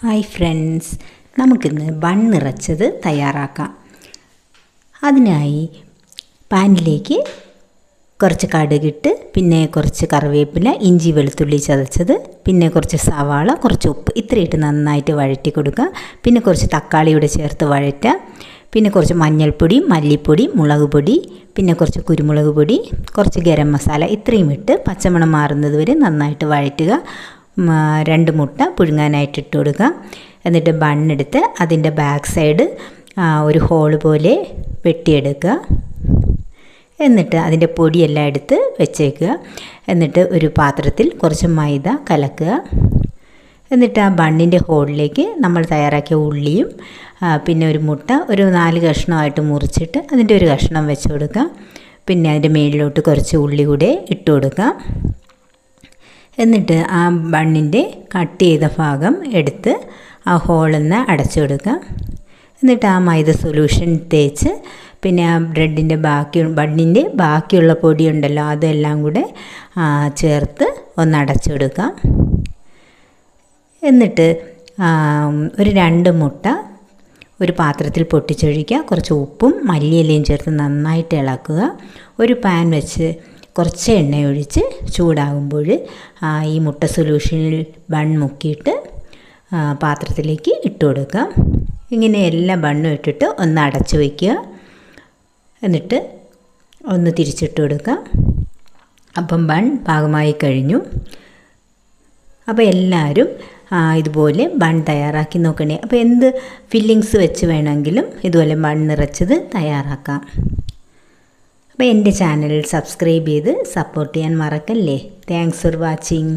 Hi friends നമുക്കിന്ന് bun നിറച്ചത് തയ്യാറാക്കാം. അതിനായി പാനിലേക്ക് കുറച്ച് കടുകിട്ട് പിന്നെ കുറച്ച് കറിവേപ്പില ഇഞ്ചി വെളുത്തുള്ളി ചതച്ചത് പിന്നെ കുറച്ച് സവാള കുറച്ച് ഉപ്പ് ഇത്രയിട്ട് നന്നായിട്ട് വഴറ്റി കൊടുക്കുക. പിന്നെ കുറച്ച് തക്കാളിയുടെ ചേർത്ത് വഴറ്റുക. പിന്നെ കുറച്ച് മഞ്ഞൾപ്പൊടി മല്ലിപ്പൊടി മുളക് പൊടി പിന്നെ കുറച്ച് കുരുമുളക് പൊടി കുറച്ച് ഗരം മസാല ഇത്രയും ഇട്ട് പച്ചമണം മാറുന്നത് വരെ നന്നായിട്ട് വഴറ്റുക. രണ്ട് മുട്ട പുഴുങ്ങാനായിട്ട് ഇട്ട് കൊടുക്കുക എന്നിട്ട് ബണ്ണെടുത്ത് അതിന്റെ ബാക്ക് സൈഡ് ഒരു ഹോൾ പോലെ വെട്ടിയെടുക്കുക എന്നിട്ട് അതിന്റെ പൊടിയെല്ലാം എടുത്ത് വെച്ചേക്കുക എന്നിട്ട് ഒരു പാത്രത്തിൽ കുറച്ച് മൈദ കലക്കുക. എന്നിട്ട് ആ ബണ്ണിന്റെ ഹോളിലേക്ക് നമ്മൾ തയ്യാറാക്കിയ ഉള്ളിയും പിന്നെ ഒരു മുട്ട ഒരു നാല് കഷ്ണമായിട്ട് മുറിച്ചിട്ട് അതിന്റെ ഒരു കഷ്ണം വെച്ച് കൊടുക്കുക പിന്നെ അതിന്റെ മേളിലോട്ട് കുറച്ച് ഉള്ളി കൂടെ ഇട്ട് കൊടുക്കുക എന്നിട്ട് ആ ബണ്ണിന്റെ കട്ട് ചെയ്ത ഭാഗം എടുത്ത് ആ ഹോളിൽ നിന്ന് അടച്ചു കൊടുക്കുക. എന്നിട്ട് ആ മൈദ സൊല്യൂഷൻ തേച്ച് പിന്നെ ആ ബ്രെഡിന്റെ ബാക്കി ബണ്ണിന്റെ ബാക്കിയുള്ള പൊടിയുണ്ടല്ലോ അതെല്ലാം കൂടെ ചേർത്ത് ഒന്ന് അടച്ചു കൊടുക്കാം എന്നിട്ട് ഒരു രണ്ട് മുട്ട ഒരു പാത്രത്തിൽ പൊട്ടിച്ചൊഴിക്കുക. കുറച്ച് ഉപ്പും മല്ലിയിലയും ചേർത്ത് നന്നായിട്ട് ഇളക്കുക. ഒരു പാൻ വെച്ച് കുറച്ച് എണ്ണ ഒഴിച്ച് ചൂടാകുമ്പോൾ ഈ മുട്ട സൊല്യൂഷനിൽ ബൺ മുക്കിയിട്ട് പാത്രത്തിലേക്ക് ഇട്ട് കൊടുക്കാം ഇങ്ങനെ എല്ലാ ബണ്ണും ഇട്ടിട്ട് ഒന്ന് അടച്ചു വയ്ക്കുക എന്നിട്ട് ഒന്ന് തിരിച്ചിട്ട് കൊടുക്കാം അപ്പം ബൺ പാകമായി കഴിഞ്ഞു. അപ്പോൾ എല്ലാവരും ഇതുപോലെ ബൺ തയ്യാറാക്കി നോക്കണേ. അപ്പോൾ എന്ത് ഫില്ലിങ്സ് വെച്ച് വേണമെങ്കിലും ഇതുപോലെ ബൺ നിറച്ചത് തയ്യാറാക്കാം. അപ്പോൾ എന്റെ ചാനൽ സബ്സ്ക്രൈബ് ചെയ്ത് സപ്പോർട്ട് ചെയ്യാൻ മറക്കല്ലേ. Thanks for watching